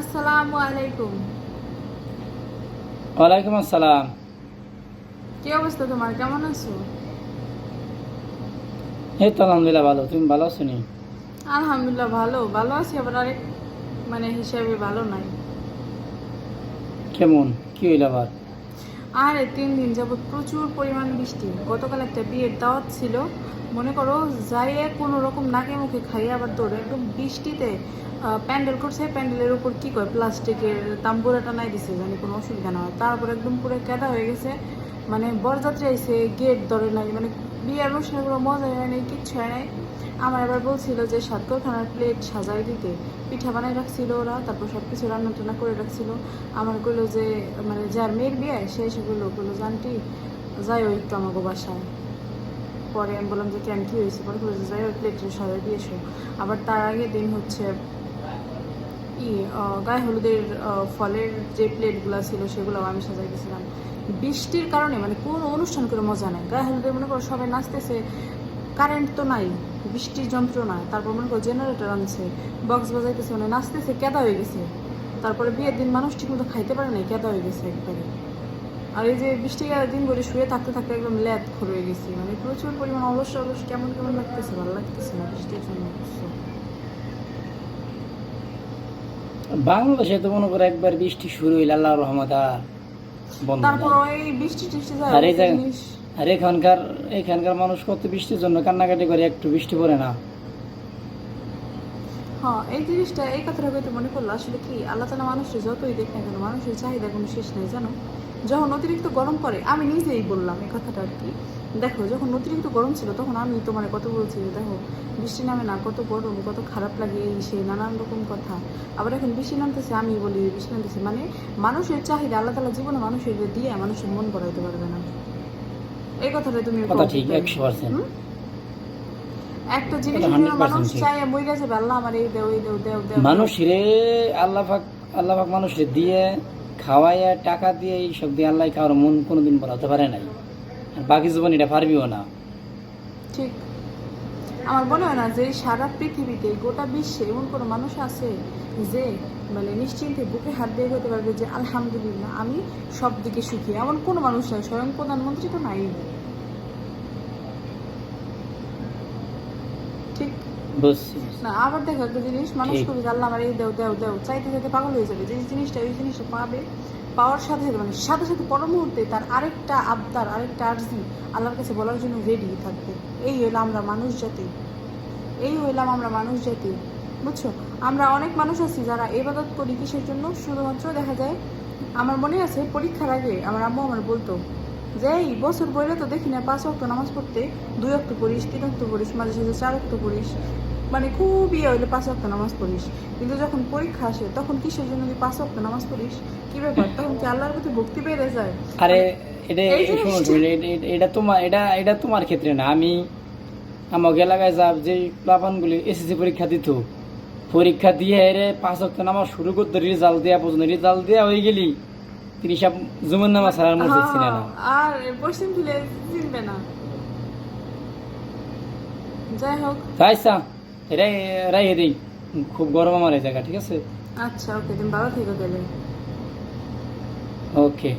আসসালামু আলাইকুম। ওয়ালাইকুম আসসালাম। কি অবস্থা তোমার? কেমন আছো? এই তো আলহামদুলিল্লাহ ভালো। তুমি ভালো আছো নি? আলহামদুলিল্লাহ ভালো। ভালো আছি আবার আরেক মানে হিসাবে ভালো নাই। কেমন? কি হইল আবার? আর তিন দিন যাবৎ প্রচুর পরিমাণ বৃষ্টি। গতকাল একটা বিয়ের দাওয়াত ছিল। মনে করো, যাইয়ে কোনো রকম নাকে মুখে খাইয়ে আবার দৌড়ে। একদম বৃষ্টিতে প্যান্ডেল করছে, প্যান্ডেলের উপর কী করে প্লাস্টিকের তাম্বুরা নাই দিছে, জানি কোনো অসুবিধা না হয়। তারপর একদম পুরো কেদা হয়ে গেছে। মানে বরযাত্রী আইসে গেট ধরে নাই মানে বিয়ের অনুষ্ঠানগুলো মজা হয় নাই, কিচ্ছু হয় নাই। আমার আবার বলছিল যে সাতকরখানার প্লেট সাজাই দিতে। পিঠা বানাই রাখছিল ওরা, তারপর সব কিছু রান্না টান্না করে রাখছিল। আমার কইলো যে মানে যার মেয়ের বিয়ে, সে এসে বলল জানটি যাই ওই একটু আমাকে বাসায়। পরে আমি বললাম যে, কেন, কি হয়েছে? পরে বলল যে যাই ওই প্লেট সাজাই দিয়েছ আবার তার আগে দিন হচ্ছে আহ, গায়ে হলুদের ফলের যে প্লেটগুলো ছিল সেগুলো আমি সাজাই দিয়েছিলাম বৃষ্টির কারণে মানে কোনো অনুষ্ঠান করে মজা নেই। গায়ে হলুদের মনে করো সবাই নাচতেছে কারেন্ট তো নাই বৃষ্টির যন্ত্র যন্ত্রণা তারপর মনে করো জেনারেটর আনছে বক্স বাজাইতেছে মানে নাচতেছে কেদা হয়ে গেছে। তারপরে বিয়ের দিন মানুষ ঠিক ঠিকমতো খাইতে পারে না কেদা হয়ে গেছে একবারে। আর এই যে বৃষ্টি দিন করে শুয়ে থাকতে থাকতে একদম ল্যাদ হয়ে গেছি। মানে প্রচুর পরিমাণ অলস অলস কেমন কেমন লাগতেছে ভালো লাগতেছে না বৃষ্টির জন্য বুঝছ? বাংলাদেশে তো মনে করো একবার বৃষ্টি শুরু হইল আল্লাহ রহমত আর বন্ধ তারপর নাই। বৃষ্টি টিষ্টি আর এই আর এখানকার এখানকার মানুষ কত বৃষ্টির জন্য কান্নাকাটি করে একটু বৃষ্টি পড়ে না। হ্যাঁ এই জিনিসটা এই কথাটা কইতে মনে করল আসলে কি আল্লাহ তালা মানুষের যতই দেখ না কেন মানুষের চাহিদা কোনো শেষ নেই জানো? যখন অতিরিক্ত গরম করে আমি নিজেই বললাম এই কথাটা আর কি। দেখো যখন অতিরিক্ত গরম ছিল তখন আমি তোমার কত বলছি যে দেখো বৃষ্টি নামে না কত গরম কত খারাপ লাগে এই সেই নানান রকম কথা। আবার এখন বৃষ্টি নামতেছে আমি বলি বৃষ্টি নামতেছে মানে মানুষের চাহিদা আল্লাহ তালা জীবনে মানুষের দিয়ে মানুষের মন ভরাইতে পারবে না। এই কথাটা তুমি? একটা জিনিস মানুষ গেছে আল্লাহ আমার এই দেও এই দেও দেও দেও মানুষ রে আল্লাহ পাক আল্লাহ পাক মানুষের দিয়ে খাওয়াইয়া টাকা দিয়ে এইসব দিয়ে আল্লাহ কারোর মন কোনোদিন বলাতে পারে নাই। বাকি জীবন এটা পারবিও না। ঠিক। আমার মনে হয় না যে সারা পৃথিবীতে গোটা বিশ্বে এমন কোনো মানুষ আছে যে মানে নিশ্চিন্তে বুকে হাত দিয়ে হতে পারবে যে আলহামদুলিল্লাহ আমি সব দিকে সুখী। এমন কোনো মানুষ নাই স্বয়ং প্রধানমন্ত্রী তো নাই। ঠিক? না আবার দেখো একটা জিনিস মানুষ ঠিক। কবি আল্লাহ আমার এই দেও দেও দেও। চাইতে চাইতে পাগল হয়ে যাবে। যে জিনিসটা ওই জিনিসটা পাবে পাওয়ার সাথে সাথে মানে সাথে সাথে পর মুহূর্তে তার আরেকটা আবদার, আরেকটা আর্জি আল্লাহর কাছে বলার জন্য রেডি থাকবে। এই হইল আমরা মানুষ জাতি। এই হইলাম আমরা মানুষ জাতি। বুঝছ? আমরা অনেক মানুষ আছি যারা এবাদত করি কিসের জন্য? শুধুমাত্র দেখা যায়, আমার মনে আছে পরীক্ষার আগে আমার আম্মু আমার বলতো যে, এই বছর বইলে তো দেখি না, পাঁচ অক্ট নামাজ পড়তে দুই অক্ট পড়িস, তিন অক্ট পড়িস, মাঝে সাঝে চার অক্ট পড়িস। মানে খুব ইয়ে হইলে পাঁচ অক্ট নামাজ পড়িস। কিন্তু যখন পরীক্ষা আসে তখন কিসের জন্য তুই পাঁচ অক্ট নামাজ পড়িস? কি ব্যাপার? তখন কি আল্লাহর প্রতি ভক্তি বেড়ে যায়? আরে এটা শোনো, এটা- এটা- তোমার এটা এটা তোমার ক্ষেত্রে না। আমি আমাকে এলাকায় যাব যে প্লাবানগুলি এসএসসি পরীক্ষা দিত পরীক্ষা দিয়ে এরে পাঁচ অক্ট নামাজ শুরু করতো রেজাল্ট দেওয়া পর্যন্ত। রেজাল্ট দেওয়া হয়ে গেলি তিনি সব জুমের নামাজ ছাড়ার মসজিদ না। হ্যাঁ, আর পশ্চিম ফিলে চিনবে না। যাই হোক। আচ্ছা এরাই এরাই দিই খুব গরম আমার এই জায়গা ঠিক আছে? আচ্ছা ওকে তুমি ভালো থেকে গেলে ওকে।